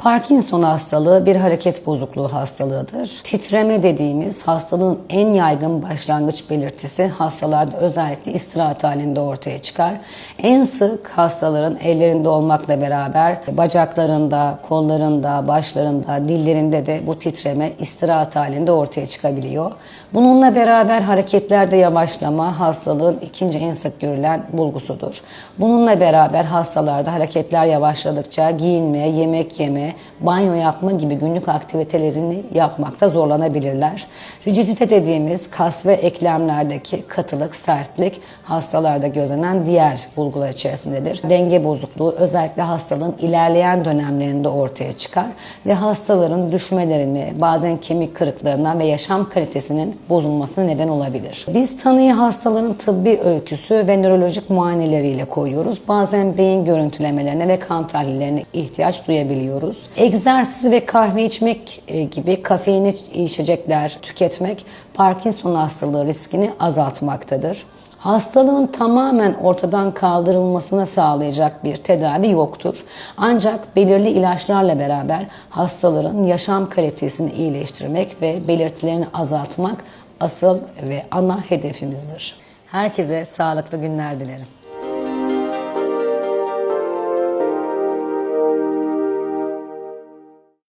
Parkinson hastalığı bir hareket bozukluğu hastalığıdır. Titreme dediğimiz hastalığın en yaygın başlangıç belirtisi hastalarda özellikle istirahat halinde ortaya çıkar. En sık hastaların ellerinde olmakla beraber bacaklarında, kollarında, başlarında, dillerinde de bu titreme istirahat halinde ortaya çıkabiliyor. Bununla beraber hareketlerde yavaşlama hastalığın ikinci en sık görülen bulgusudur. Bununla beraber hastalarda hareketler yavaşladıkça giyinme, yemek yeme, banyo yapma gibi günlük aktivitelerini yapmakta zorlanabilirler. Rigidite dediğimiz kas ve eklemlerdeki katılık, sertlik hastalarda gözlenen diğer bulgular içerisindedir. Denge bozukluğu özellikle hastalığın ilerleyen dönemlerinde ortaya çıkar ve hastaların düşmelerini, bazen kemik kırıklarına ve yaşam kalitesinin bozulmasına neden olabilir. Biz tanıyı hastaların tıbbi öyküsü ve nörolojik muayeneleriyle koyuyoruz. Bazen beyin görüntülemelerine ve kan tahlillerine ihtiyaç duyabiliyoruz. Egzersiz ve kahve içmek e, gibi kafeinli içecekler tüketmek Parkinson hastalığı riskini azaltmaktadır. Hastalığın tamamen ortadan kaldırılmasına sağlayacak bir tedavi yoktur. Ancak belirli ilaçlarla beraber hastaların yaşam kalitesini iyileştirmek ve belirtilerini azaltmak asıl ve ana hedefimizdir. Herkese sağlıklı günler dilerim.